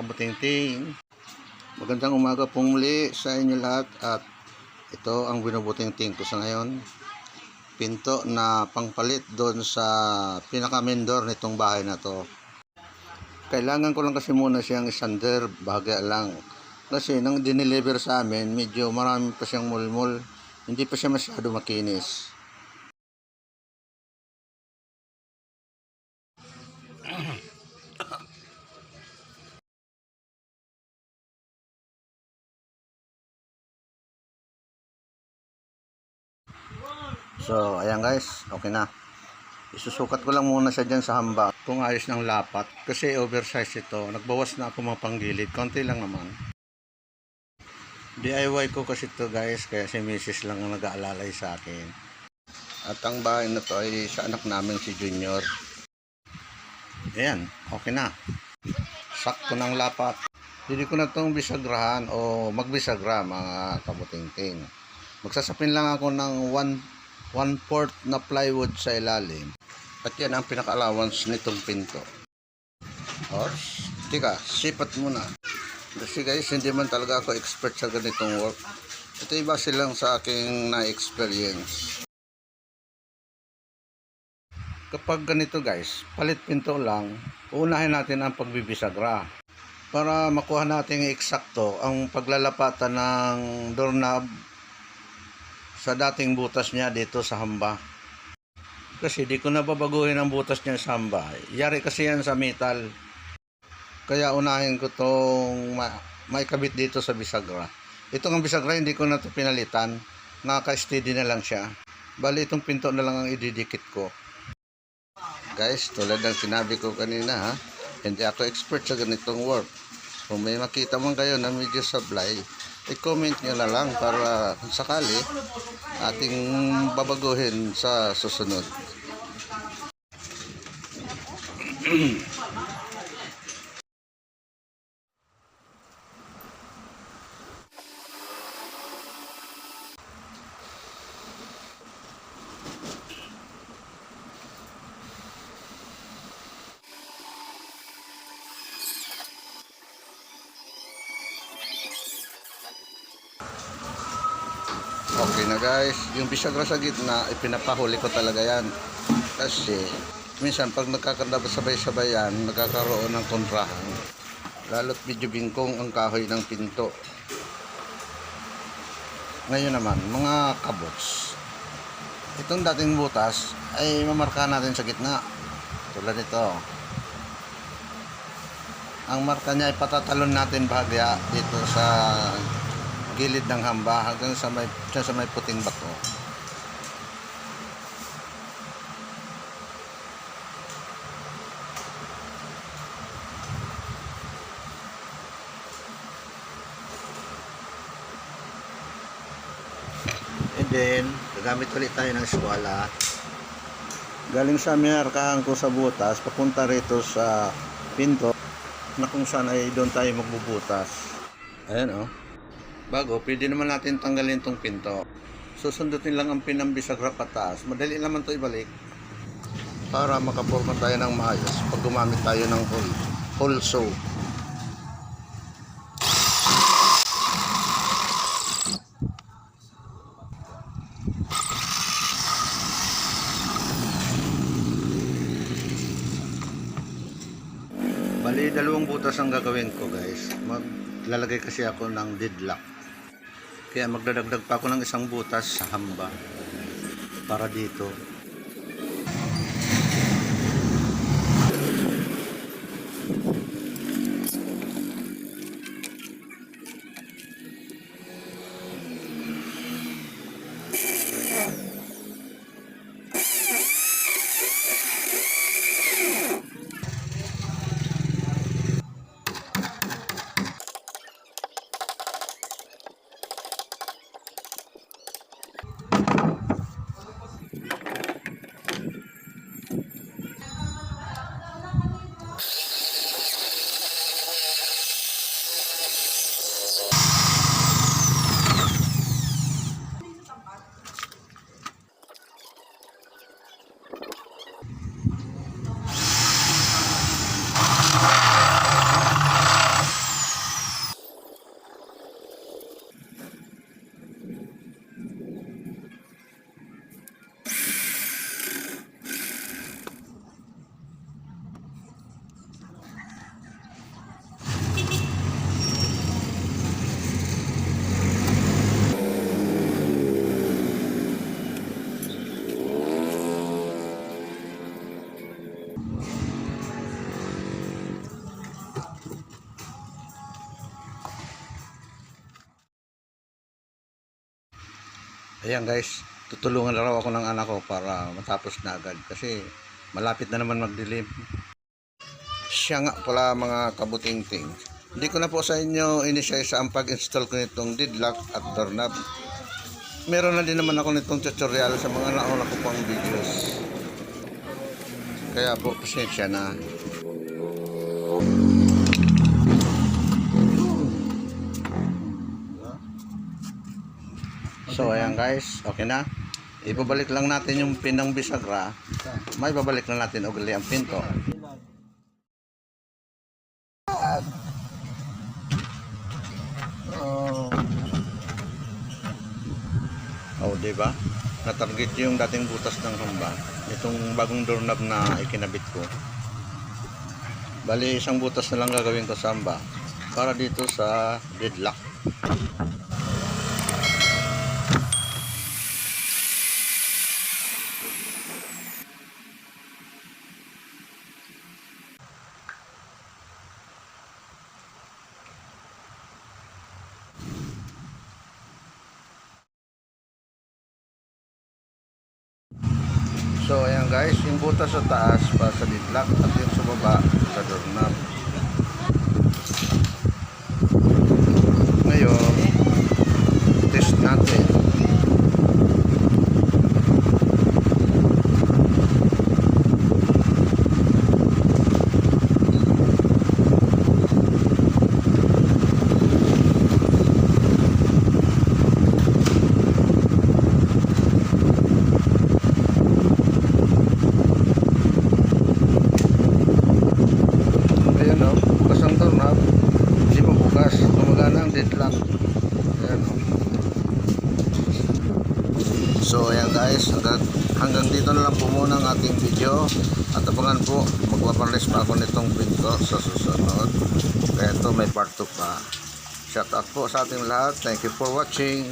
kabuting-ting. Magandang umaga pong muli sa inyo lahat at ito ang binubuting-ting ko sa ngayon. Pinto na pangpalit doon sa pinaka-mendor nitong bahay na to. Kailangan ko lang kasi muna siyang isander, bahagya lang. Kasi nang dineliver sa amin, medyo marami pa siyang mulmul. Hindi pa siya masyado makinis. So, ayan guys, okay na. Isusukat ko lang muna siya dyan sa hamba kung ayos ng lapat. Kasi oversize ito. Nagbawas na ako mga panggilid. Konti lang naman. DIY ko kasi ito guys. Kaya si Mrs. lang ang nag-aalalay sa akin. At ang bahay na to ay sa anak namin si Junior. Ayan, okay na. Sakto ng lapat. Hindi ko na itong bisagrahan o magbisagra mga kabuting-ting. Magsasapin lang ako ng 1 one fourth na plywood sa ilalim. At yan ang pinaka-allowance nitong pinto. Or, tika, sipat muna. Kasi guys, hindi man talaga ako expert sa ganitong work. Ito iba silang sa aking na-experience. Kapag ganito guys, palit pinto lang, uunahin natin ang pagbibisagra. Para makuha natin eksakto ang paglalapatan ng doorknob sa dating butas niya dito sa hamba. Kasi di ko na babaguhin ang butas niya sa hamba. Yari kasi yan sa metal. Kaya unahin ko tong ma- maikabit dito sa bisagra. Itong ang bisagra hindi ko na to pinalitan. Naka-steady na lang siya. Bali itong pinto na lang ang ididikit ko. Guys, tulad ng sinabi ko kanina ha, hindi ako expert sa ganitong work. Kung may makita man kayo na medyo sablay, i-comment nyo na lang para sakali ating babaguhin sa susunod. Okay na guys, yung bisagra sa gitna, ipinapahuli ko talaga yan. Kasi, minsan pag nagkakandaba sabay-sabay yan, nagkakaroon ng kontrahan. Lalo't medyo bingkong ang kahoy ng pinto. Ngayon naman, mga kabots. Itong dating butas ay mamarka natin sa gitna. Tulad nito. Ang marka niya ay patatalon natin bahagya dito sa gilid ng hamba hanggang sa may, sa may puting bato. And then, gagamit ulit tayo ng eskwala. Galing sa minarkahan ko sa butas, papunta rito sa pinto na kung saan ay doon tayo magbubutas. Ayan oh. Bago, pwede naman natin tanggalin tong pinto. Susundutin lang ang pinambisagra pataas. Madali naman to ibalik. Para makaporma tayo ng maayos pag gumamit tayo ng hole. Hole saw. Bali, dalawang butas ang gagawin ko guys. Maglalagay kasi ako ng deadlock. Kaya magdadagdag pa ako ng isang butas sa hamba. Para dito. Ayan guys, tutulungan na raw ako ng anak ko para matapos na agad kasi malapit na naman magdilim. Siya nga pala mga kabuting-ting. Hindi ko na po sa inyo inisay sa ang pag-install ko nitong deadlock at doorknob. Meron na din naman ako nitong tutorial sa mga nauna ko pang videos. Kaya po, pasensya na. So ayan guys, okay na. Ibabalik lang natin yung pinang bisagra. May babalik na natin ugli ang pinto. Oh. Oh, di ba? Natarget yung dating butas ng hamba. Itong bagong doorknob na ikinabit ko. Bali, isang butas na lang gagawin ko sa hamba para dito sa deadlock. So ayan guys, yung butas sa taas para sa deadlock at yung sa baba sa doorknob. Ngayon, test natin. Ayan o, bukas ang doorknob. Hindi pa bukas. Gumagana ang deadlock. Ayan o. So ayan guys, hanggang, dito na lang po muna ang ating video. At abangan po, magpaparlis pa ako nitong pinto sa susunod. Kaya ito may part 2 pa. Shout out po sa ating lahat. Thank you for watching.